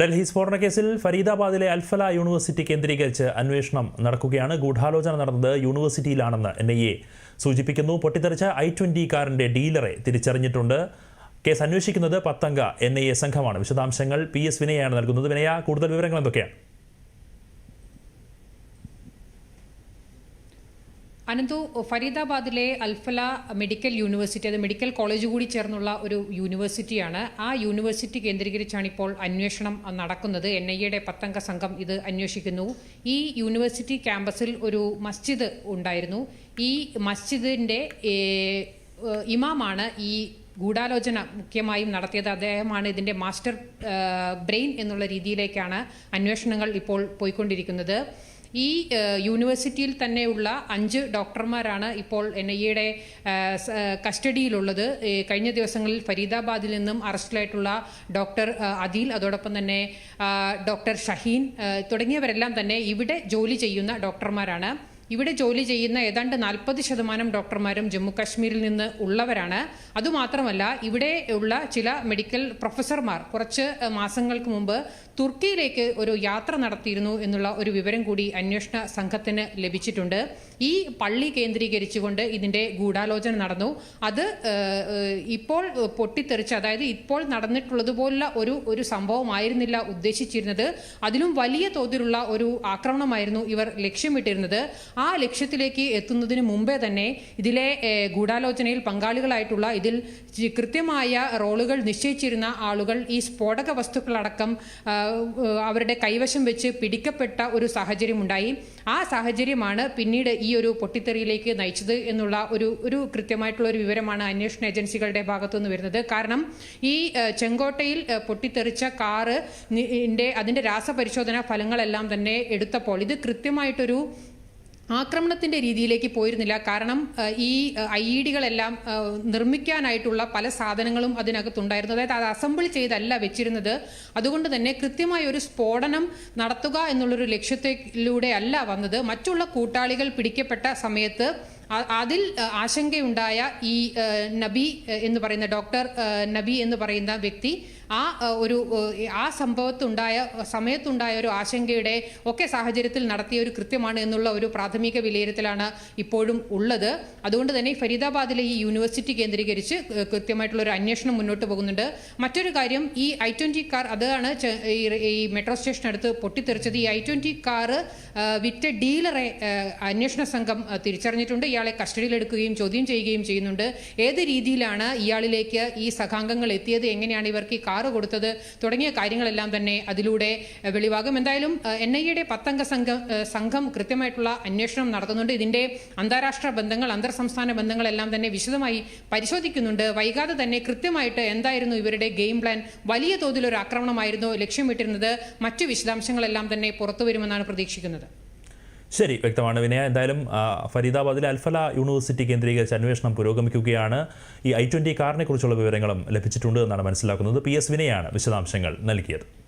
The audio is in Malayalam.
ഡൽഹി സ്ഫോടന കേസിൽ ഫരീദാബാദിലെ അൽഫല യൂണിവേഴ്സിറ്റി കേന്ദ്രീകരിച്ച് അന്വേഷണം നടക്കുകയാണ്. ഗൂഢാലോചന നടന്നത് യൂണിവേഴ്സിറ്റിയിലാണെന്ന് എൻ ഐ എ സൂചിപ്പിക്കുന്നു. പൊട്ടിത്തെറിച്ച ഐ ട്വന്റി കാറിന്റെ ഡീലറെ തിരിച്ചറിഞ്ഞിട്ടുണ്ട്. കേസ് അന്വേഷിക്കുന്നത് പത്തംഗ എൻ ഐ എ സംഘമാണ്. വിശദാംശങ്ങൾ പി എസ് വിനയാണ് നൽകുന്നത്. വിനയ കൂടുതൽ വിവരങ്ങൾ എന്തൊക്കെയാണ്? അനന്തു ഫരീദാബാദിലെ അൽഫല മെഡിക്കൽ യൂണിവേഴ്സിറ്റി അത് മെഡിക്കൽ കോളേജ് കൂടി ചേർന്നുള്ള ഒരു യൂണിവേഴ്സിറ്റിയാണ്. ആ യൂണിവേഴ്സിറ്റി കേന്ദ്രീകരിച്ചാണ് ഇപ്പോൾ അന്വേഷണം നടക്കുന്നത്. എൻ ഐ എയുടെ പത്തംഗ സംഘം ഇത് അന്വേഷിക്കുന്നു. ഈ യൂണിവേഴ്സിറ്റി ക്യാമ്പസിൽ ഒരു മസ്ജിദ് ഉണ്ടായിരുന്നു. ഈ മസ്ജിദിന്റെ ഇമാമാണ് ഈ ഗൂഢാലോചന മുഖ്യമായും നടത്തിയത്. അദ്ദേഹമാണ് ഇതിന്റെ മാസ്റ്റർ ബ്രെയിൻ എന്നുള്ള രീതിയിലേക്കാണ് അന്വേഷണങ്ങൾ ഇപ്പോൾ പോയിക്കൊണ്ടിരിക്കുന്നത്. ഈ യൂണിവേഴ്സിറ്റിയിൽ തന്നെയുള്ള അഞ്ച് ഡോക്ടർമാരാണ് ഇപ്പോൾ എൻ ഐ എയുടെ കസ്റ്റഡിയിലുള്ളത്. കഴിഞ്ഞ ദിവസങ്ങളിൽ ഫരീദാബാദിൽ നിന്നും അറസ്റ്റിലായിട്ടുള്ള ഡോക്ടർ അദീൽ അതോടൊപ്പം തന്നെ ഡോക്ടർ ഷഹീൻ തുടങ്ങിയവരെല്ലാം തന്നെ ഇവിടെ ജോലി ചെയ്യുന്ന ഡോക്ടർമാരാണ്. ഇവിടെ ജോലി ചെയ്യുന്ന ഏതാണ്ട് നാൽപ്പത് ശതമാനം ഡോക്ടർമാരും ജമ്മുകാശ്മീരിൽ നിന്ന് ഉള്ളവരാണ്. അതുമാത്രമല്ല ഇവിടെ ഉള്ള ചില മെഡിക്കൽ പ്രൊഫസർമാർ കുറച്ച് മാസങ്ങൾക്ക് മുമ്പ് തുർക്കിയിലേക്ക് ഒരു യാത്ര നടത്തിയിരുന്നു എന്നുള്ള ഒരു വിവരം കൂടി അന്വേഷണ സംഘത്തിന് ലഭിച്ചിട്ടുണ്ട്. ഈ പള്ളി കേന്ദ്രീകരിച്ചുകൊണ്ട് ഇതിന്റെ ഗൂഢാലോചന നടന്നു. അത് ഇപ്പോൾ പൊട്ടിത്തെറിച്ച് അതായത് ഇപ്പോൾ നടന്നിട്ടുള്ളതുപോലുള്ള ഒരു ഒരു സംഭവമായിരുന്നില്ല ഉദ്ദേശിച്ചിരുന്നത്. അതിലും വലിയ തോതിലുള്ള ഒരു ആക്രമണമായിരുന്നു ഇവർ ലക്ഷ്യമിട്ടിരുന്നത്. ആ ലക്ഷ്യത്തിലേക്ക് എത്തുന്നതിന് മുമ്പേ തന്നെ ഇതിലെ ഗൂഢാലോചനയിൽ പങ്കാളികളായിട്ടുള്ള ഇതിൽ കൃത്യമായ റോളുകൾ നിശ്ചയിച്ചിരുന്ന ആളുകൾ ഈ സ്ഫോടക വസ്തുക്കളടക്കം അവരുടെ കൈവശം വെച്ച് പിടിക്കപ്പെട്ട ഒരു സാഹചര്യം ഉണ്ടായി ആ സാഹചര്യമാണ് പിന്നീട് ഈ ഒരു പൊട്ടിത്തെറിയിലേക്ക് നയിച്ചത് എന്നുള്ള ഒരു ഒരു കൃത്യമായിട്ടുള്ള ഒരു വിവരമാണ് അന്വേഷണ ഏജൻസികളുടെ ഭാഗത്തുനിന്ന് വരുന്നത്. കാരണം ഈ ചെങ്കോട്ടയിൽ പൊട്ടിത്തെറിച്ച കാറ് അതിന്റെ രാസപരിശോധനാ ഫലങ്ങളെല്ലാം തന്നെ എടുത്തപ്പോൾ ഇത് കൃത്യമായിട്ടൊരു ആക്രമണത്തിന്റെ രീതിയിലേക്ക് പോയിരുന്നില്ല. കാരണം ഈ ഐ ഇ ഡികളെല്ലാം നിർമ്മിക്കാനായിട്ടുള്ള പല സാധനങ്ങളും അതിനകത്തുണ്ടായിരുന്നു. അതായത് അത് അസംബിൾ ചെയ്തല്ല വെച്ചിരുന്നത്. അതുകൊണ്ട് തന്നെ കൃത്യമായ ഒരു സ്ഫോടനം നടത്തുക എന്നുള്ളൊരു ലക്ഷ്യത്തിലൂടെ അല്ല വന്നത്. മറ്റുള്ള കൂട്ടാളികൾ പിടിക്കപ്പെട്ട സമയത്ത് അതിൽ ആശങ്കയുണ്ടായ ഈ നബി എന്ന് പറയുന്ന ഡോക്ടർ നബി എന്ന് പറയുന്ന വ്യക്തി ആ ഒരു ആ സംഭവത്തുണ്ടായ സമയത്തുണ്ടായ ഒരു ആശങ്കയുടെ ഒക്കെ സാഹചര്യത്തിൽ നടത്തിയ ഒരു കൃത്യമാണ് എന്നുള്ള ഒരു പ്രാഥമിക വിലയിരുത്തലാണ് ഇപ്പോഴും ഉള്ളത്. അതുകൊണ്ട് തന്നെ ഫരീദാബാദിലെ ഈ യൂണിവേഴ്സിറ്റി കേന്ദ്രീകരിച്ച് കൃത്യമായിട്ടുള്ള ഒരു അന്വേഷണം മുന്നോട്ട് പോകുന്നുണ്ട്. മറ്റൊരു കാര്യം ഈ ഐ ട്വന്റി കാർ അതാണ് ഈ മെട്രോ സ്റ്റേഷൻ അടുത്ത് പൊട്ടിത്തെറിച്ചത്. ഈ ഐ ട്വന്റി കാർ വിറ്റ ഡീലറെ അന്വേഷണ സംഘം തിരിച്ചറിഞ്ഞിട്ടുണ്ട്. ഇയാളെ കസ്റ്റഡിയിലെടുക്കുകയും ചോദ്യം ചെയ്യുകയും ചെയ്യുന്നുണ്ട്. ഏത് രീതിയിലാണ് ഇയാളിലേക്ക് ഈ സഖാംഗങ്ങൾ എത്തിയത്? എങ്ങനെയാണ് ഇവർക്ക് ഈ കാറ് കൊടുത്തത്? തുടങ്ങിയ കാര്യങ്ങളെല്ലാം തന്നെ അതിലൂടെ വെളിവാകും. എന്തായാലും എൻ ഐ എയുടെ പത്തംഗ സംഘം സംഘം കൃത്യമായിട്ടുള്ള അന്വേഷണം നടത്തുന്നുണ്ട്. ഇതിന്റെ അന്താരാഷ്ട്ര ബന്ധങ്ങൾ അന്തർ സംസ്ഥാന ബന്ധങ്ങളെല്ലാം തന്നെ വിശദമായി പരിശോധിക്കുന്നുണ്ട്. വൈകാതെ തന്നെ കൃത്യമായിട്ട് എന്തായിരുന്നു ഇവരുടെ ഗെയിം പ്ലാൻ? വലിയ തോതിൽ ഒരു ആക്രമണമായിരുന്നു ലക്ഷ്യമിട്ടിരുന്നത്. മറ്റു വിശദാംശങ്ങളെല്ലാം തന്നെ പുറത്തു വരുമെന്നാണ് പ്രതീക്ഷിക്കുന്നത്. ശരി വ്യക്തമാണ്. വിനയ എന്തായാലും ഫരീദാബാദിലെ അൽഫല യൂണിവേഴ്സിറ്റി കേന്ദ്രീകരിച്ച് അന്വേഷണം പുരോഗമിക്കുകയാണ്. ഈ ഐ ട്വന്റി കാറിനെ കുറിച്ചുള്ള വിവരങ്ങളും ലഭിച്ചിട്ടുണ്ട് എന്നാണ് മനസ്സിലാക്കുന്നത്. പി എസ് വിനയാണ് വിശദാംശങ്ങൾ നൽകിയത്.